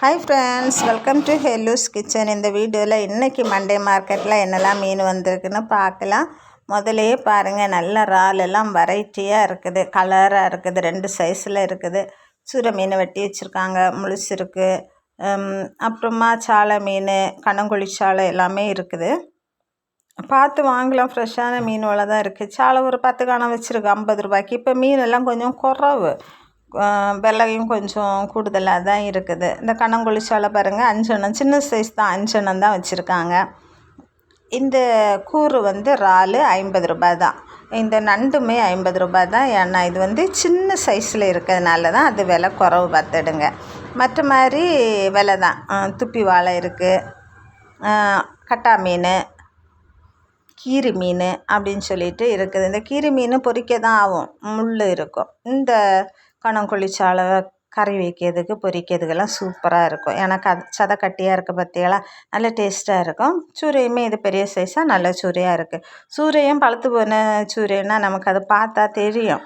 Hi friends welcome to ஹெல்லூஸ் kitchen இந்த வீடியோவில் இன்றைக்கி மண்டே மார்க்கெட்டில் என்னெல்லாம் மீன் வந்திருக்குன்னு பார்க்கலாம். முதலையே பாருங்கள் நல்ல இறால் எல்லாம் வெரைட்டியாக இருக்குது கலராக இருக்குது ரெண்டு சைஸில் இருக்குது. சூரை மீன் வெட்டி வச்சுருக்காங்க முழுசு இருக்குது அப்புறமா சாலை மீன் கணங்குழி சாலை எல்லாமே இருக்குது. பார்த்து வாங்கலாம் ஃப்ரெஷ்ஷான மீன் தான் இருக்குது சாலை ஒரு பத்து காணம் வச்சுருக்கு ஐம்பது ரூபாய்க்கு. இப்போ மீன் எல்லாம் கொஞ்சம் குறவு. விலையும் கொஞ்சம் கூடுதலாக தான் இருக்குது. இந்த கண்ணங்குழி பாருங்கள் அஞ்செண்ணம் சின்ன சைஸ் தான் அஞ்செண்ணம் தான் வச்சுருக்காங்க. இந்த கூறு வந்து இறால் ஐம்பது ரூபாய் தான். இந்த நண்டுமே ஐம்பது ரூபாய் தான். ஏன்னா இது வந்து சின்ன சைஸில் இருக்கிறதுனால தான் அது விலை குறவு பார்த்துடுங்க. மற்ற மாதிரி விலை தான். துப்பி வாழை இருக்குது கட்டா மீன் கீரி மீன் அப்படின்னு சொல்லிட்டு இருக்குது. இந்த கீரி மீன் பொறிக்க தான் ஆகும். முள் இருக்கும். இந்த கணங்குழிச்சாலை கறி வைக்கிறதுக்கு பொரிக்கிறதுக்கெல்லாம் சூப்பராக இருக்கும். ஏன்னா க சதை கட்டியாக இருக்குது பார்த்திங்களா நல்ல டேஸ்ட்டாக இருக்கும். சூரையுமே இது பெரிய சைஸாக நல்ல சூரையாக இருக்குது சூரையும் பழுத்து போன சூரைன்னா நமக்கு அதை பார்த்தா தெரியும்.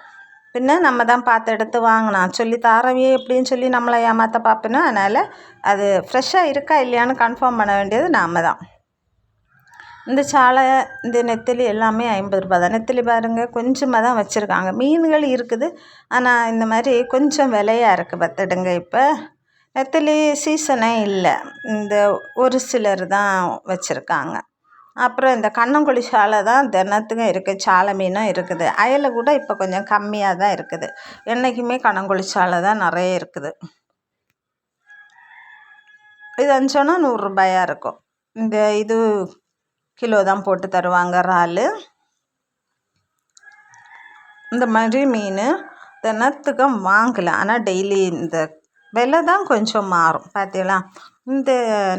பின்ன நம்ம தான் பார்த்து எடுத்து வாங்கினோம் சொல்லி தாரவே எப்படின்னு சொல்லி நம்மளை ஏமாற்ற பார்ப்பேன்னா அதனால் அது ஃப்ரெஷ்ஷாக இருக்கா இல்லையான்னு கன்ஃபார்ம் பண்ண வேண்டியது நாம் தான். இந்த சாலை இந்த நெத்திலி எல்லாமே ஐம்பது ரூபா தான். நெத்திலி பாருங்கள் கொஞ்சமாக தான் வச்சுருக்காங்க. மீன்கள் இருக்குது ஆனால் இந்த மாதிரி கொஞ்சம் விலையாக இருக்குது பார்த்துடுங்க இப்போ. நெத்திலி சீசனே இல்லை. இந்த ஒரு சிலர் தான் வச்சுருக்காங்க. அப்புறம் இந்த கண்ணங்குழி சாலை தான் தினத்துக்கும் இருக்குது சாலை மீனும் இருக்குது. அயலை கூட இப்போ கொஞ்சம் கம்மியாக தான் இருக்குது. என்றைக்குமே கண்ணங்குழி சாலை தான் நிறைய இருக்குது. இது அஞ்சோன்னா நூறுரூபாயாக இருக்கும். இந்த இது கிலோ தான் போட்டு தருவாங்க இறால். இந்த மாதிரி மீன் தினத்துக்கும் வாங்கலாம். ஆனால் டெய்லி இந்த விலை தான் கொஞ்சம் மாறும். பார்த்தீங்களா இந்த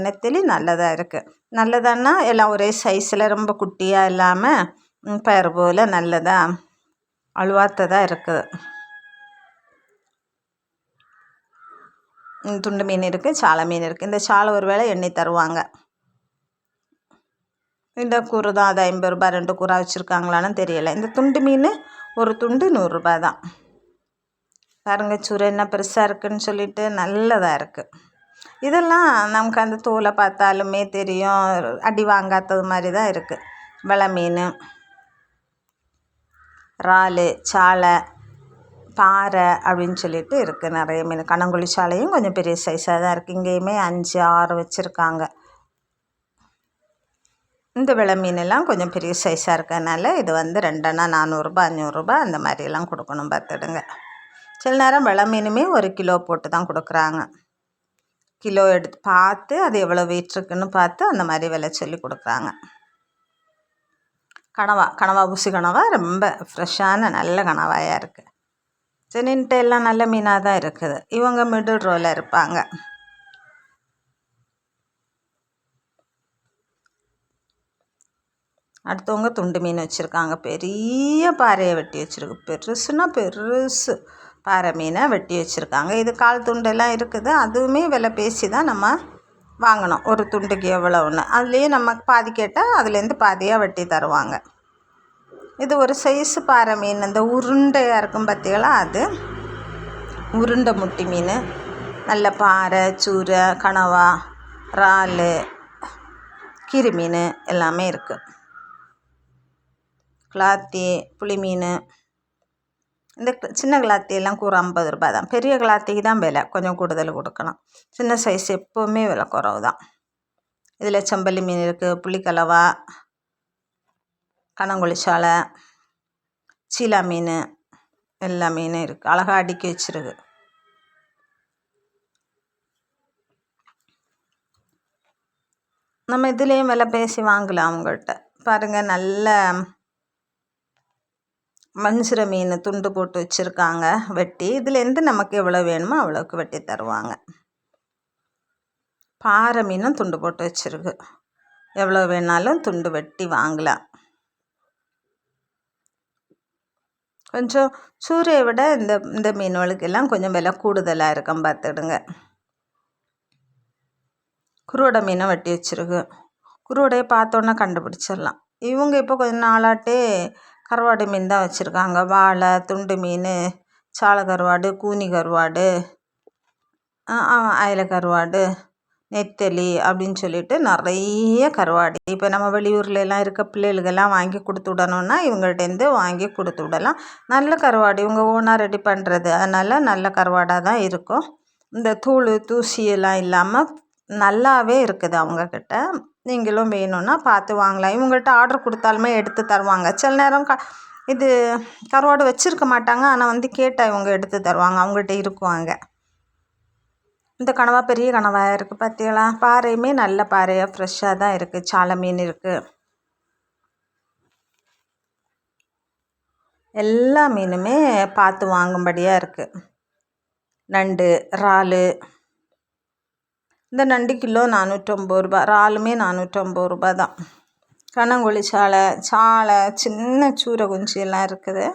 நெத்திலி நல்லதாக இருக்குது நல்லதான்னா எல்லாம் ஒரே சைஸில் ரொம்ப குட்டியாக இல்லாமல் பயிர் போல் நல்லதாக அழுவாத்ததாக இருக்குது. துண்டு மீன் இருக்குது சாலை மீன் இருக்குது இந்த சாலை ஒரு வேளை எண்ணெய் தருவாங்க. இந்த கூறு தான் அது ஐம்பது ரூபா ரெண்டு கூறா வச்சுருக்காங்களான்னு தெரியலை. இந்த துண்டு மீன் ஒரு துண்டு நூறுரூபா தான். பாருங்கள் சுரை என்ன பெருசாக இருக்குதுன்னு சொல்லிட்டு நல்லதாக இருக்குது இதெல்லாம் நமக்கு அந்த தோலை பார்த்தாலுமே தெரியும் அடி வாங்காதது மாதிரி தான் இருக்குது வெலை மீன் இறால் சாலை பாறை அப்படின்னு சொல்லிட்டு இருக்குது நிறைய மீன். கணங்குழி சாலையும் கொஞ்சம் பெரிய சைஸாக தான் இருக்குது இங்கேயுமே அஞ்சு ஆறு வச்சுருக்காங்க. இந்த விலை மீனெல்லாம் கொஞ்சம் பெரிய சைஸாக இருக்கிறதுனால இது வந்து ரெண்டெண்ணா நானூறுரூபா அஞ்சூறுரூபா அந்த மாதிரிலாம் கொடுக்கணும். பார்த்துடுங்க. சில நேரம் விலை மீனுமே ஒரு கிலோ போட்டு தான் கொடுக்குறாங்க. கிலோ எடுத்து பார்த்து அது எவ்வளோ வெயிட் இருக்குன்னு பார்த்து அந்த மாதிரி விலை சொல்லி கொடுக்குறாங்க. கனவா கனவா ஊசி கனவா ரொம்ப ஃப்ரெஷ்ஷான நல்ல கனவாயாக இருக்குது சென்னின்ட்டு எல்லாம் நல்ல மீனாக தான் இருக்குது. இவங்க மிடில் ரோவில் இருப்பாங்க. அடுத்தவங்க துண்டு மீன் வச்சுருக்காங்க. பெரிய பாறையை வெட்டி வச்சுருக்கு. பெருசுன்னா பெருசு பாறை மீனை வெட்டி வச்சுருக்காங்க. இது கால் துண்டெல்லாம் இருக்குது. அதுவுமே விலை பேசி தான் நம்ம வாங்கணும். ஒரு துண்டுக்கு எவ்வளோன்னு அதுலேயே நம்ம பாதி கேட்டால் அதுலேருந்து பாதியாக வெட்டி தருவாங்க. இது ஒரு சைஸு பாறை மீன். இந்த உருண்டையாக இருக்கும் பார்த்தீங்களா? அது உருண்டை முட்டி மீன். நல்ல பாறை சூரை கனவா இறால் கிருமீன் மீன் எல்லாமே இருக்குது. கிளாத்தி புளி மீன் இந்த சின்ன கிளாத்தி எல்லாம் கூறு ஐம்பது ரூபாய் தான். பெரிய கிளாத்திக்கு தான் விலை. கொஞ்சம் கூடுதல் கொடுக்கணும். சின்ன சைஸ் எப்போவுமே விலை குறவு தான். இதில் செம்பல்லி மீன் இருக்குது புளிக்கலவா கனங்குழிச்சாலை சீலா மீன் எல்லா மீனும் இருக்குது அழகாக அடுக்கி வச்சுருக்கு. நம்ம இதுலேயும் விலை பேசி வாங்கலாம் அவங்கள்ட்ட பாருங்கள் நல்ல மஞ்சிர மீன் துண்டு போட்டு வச்சுருக்காங்க வெட்டி. இதுலேருந்து நமக்கு எவ்வளோ வேணுமோ அவ்வளோக்கு வெட்டி தருவாங்க. பாறை மீனும் துண்டு போட்டு வச்சுருக்கு. எவ்வளோ வேணாலும் துண்டு வெட்டி வாங்கலாம். கொஞ்சம் சூரிய விட இந்த இந்த மீன்களுக்கெல்லாம் கொஞ்சம் விலை கூடுதலாக இருக்கும் பார்த்துடுங்க. குருவோட மீனை வெட்டி வச்சுருக்கு. குருவோடைய பார்த்தோன்னே கண்டுபிடிச்சிடலாம். இவங்க இப்போ கொஞ்சம் நாளாட்டே கருவாடு மீன் தான் வச்சுருக்காங்க. வாழை துண்டு மீன் சால கருவாடு கூனி கருவாடு அயல கருவாடு நெத்தலி அப்படின்னு சொல்லிட்டு நிறைய கருவாடு. இப்போ நம்ம வெளியூரில் எல்லாம் இருக்க பிள்ளைகளுக்கெல்லாம் வாங்கி கொடுத்து விடணுன்னா இவங்கள்ட்டேருந்து வாங்கி கொடுத்து விடலாம். நல்ல கருவாடு இவங்க ஓனாக ரெடி பண்ணுறது அதனால் நல்ல கருவாடாக தான் இருக்கும். இந்த தூள் தூசியெல்லாம் இல்லாமல் நல்லாவே இருக்குது அவங்கக்கிட்ட நீங்களும் வேணும்னா பார்த்து வாங்கலாம். இவங்கள்ட்ட ஆர்டர் கொடுத்தாலுமே எடுத்து தருவாங்க. சில நேரம் க இது கருவாடு வச்சுருக்க மாட்டாங்க. ஆனால் வந்து கேட்டால் இவங்க எடுத்து தருவாங்க. அவங்கள்ட்ட இருக்குவாங்க இந்த கனவா பெரிய கனவாக இருக்குது பார்த்தீங்களா பாறையுமே நல்ல பாறையாக ஃப்ரெஷ்ஷாக தான் இருக்குது சாலை மீன் இருக்குது எல்லா மீனுமே பார்த்து வாங்கும்படியாக இருக்குது நண்டு இறாலு இந்த நண்டு கிலோ நானூற்றம்பது ரூபா இறாலுமே நானூற்றம்பது ரூபா தான். கனங்குழி சாலை சாலை சின்ன சூரை குஞ்சு எல்லாம் இருக்குது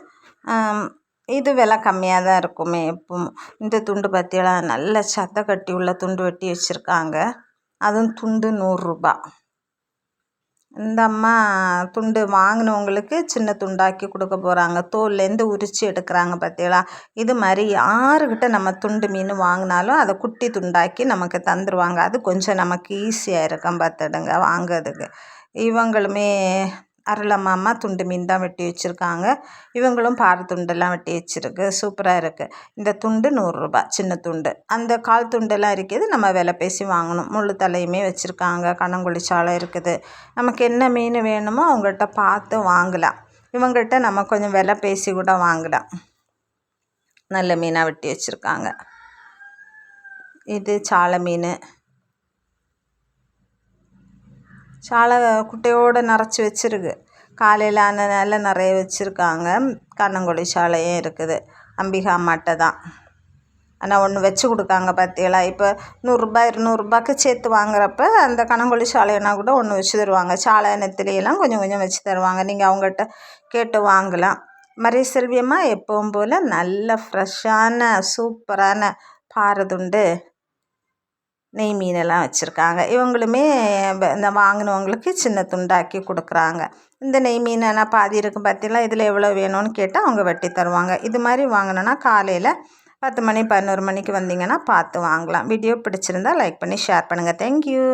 இது விலை கம்மியாக தான் இருக்குமே எப்பவும். இந்த துண்டு பத்தியெல்லாம் நல்ல சத்தை கட்டி உள்ள துண்டு வெட்டி வச்சுருக்காங்க. அதுவும் துண்டு நூறுரூபா இந்த அம்மா துண்டு வாங்கினவங்களுக்கு சின்ன துண்டாக்கி கொடுக்க போகிறாங்க தோல்லேருந்து உரித்து எடுக்கிறாங்க பார்த்தீங்களா இது மாதிரி யாருக்கிட்ட நம்ம துண்டு மீன் வாங்கினாலும் அதை குட்டி துண்டாக்கி நமக்கு தந்துடுவாங்க அது கொஞ்சம் நமக்கு ஈஸியாக இருக்கும் பார்த்துடுங்க வாங்கிறதுக்கு. இவங்களுமே அருளம்மா துண்டு மீன் தான் வெட்டி வச்சுருக்காங்க. இவங்களும் பாறை துண்டெல்லாம் வெட்டி வச்சுருக்கு. சூப்பராக இருக்குது இந்த துண்டு நூறுரூபா சின்ன துண்டு. அந்த கால் துண்டெல்லாம் இருக்குது நம்ம விலை பேசி வாங்கணும். முள் தலையுமே வச்சுருக்காங்க. கண்ணங்குழி இருக்குது. நமக்கு என்ன மீன் வேணுமோ அவங்கள்ட்ட பார்த்து வாங்கலாம். இவங்கள்ட்ட நம்ம கொஞ்சம் விலை பேசி கூட வாங்கலாம். நல்ல மீனாக வெட்டி வச்சுருக்காங்க. இது சாலை மீன். சாலை குட்டையோடு நிறச்சி வச்சுருக்கு. காலையில் ஆனதுனால நிறைய வச்சுருக்காங்க. கண்ணங்கொழி சாலையும் இருக்குது. அம்பிகா அம்மாட்ட தான். ஆனால் ஒன்று வச்சு கொடுக்காங்க பார்த்தீங்களா இப்போ நூறுரூபா இருநூறுபாய்க்கு சேர்த்து வாங்குறப்ப அந்த கணங்கொழி சாலையனா கூட ஒன்று வச்சு தருவாங்க. சாலை நெத்திலியெல்லாம் கொஞ்சம் கொஞ்சம் வச்சு தருவாங்க. நீங்கள் அவங்ககிட்ட கேட்டு வாங்கலாம். மரிய செல்வியம்மா எப்பவும் போல் நல்ல ஃப்ரெஷ்ஷான சூப்பரான பாரதுண்டு நெய் மீனெல்லாம் வச்சுருக்காங்க. இவங்களுமே இந்த வாங்கினவங்களுக்கு சின்ன துண்டாக்கி கொடுக்குறாங்க. இந்த நெய் மீன் ஆனால் பாதி இருக்குது பார்த்தீங்களா இதில் எவ்வளோ வேணும்னு கேட்டால் அவங்க வெட்டி தருவாங்க. இது மாதிரி வாங்கினோன்னா காலையில் பத்து மணி பதினோரு மணிக்கு வந்தீங்கன்னா பார்த்து வாங்கலாம். வீடியோ பிடிச்சிருந்தா லைக் பண்ணி ஷேர் பண்ணுங்கள் தேங்க்யூ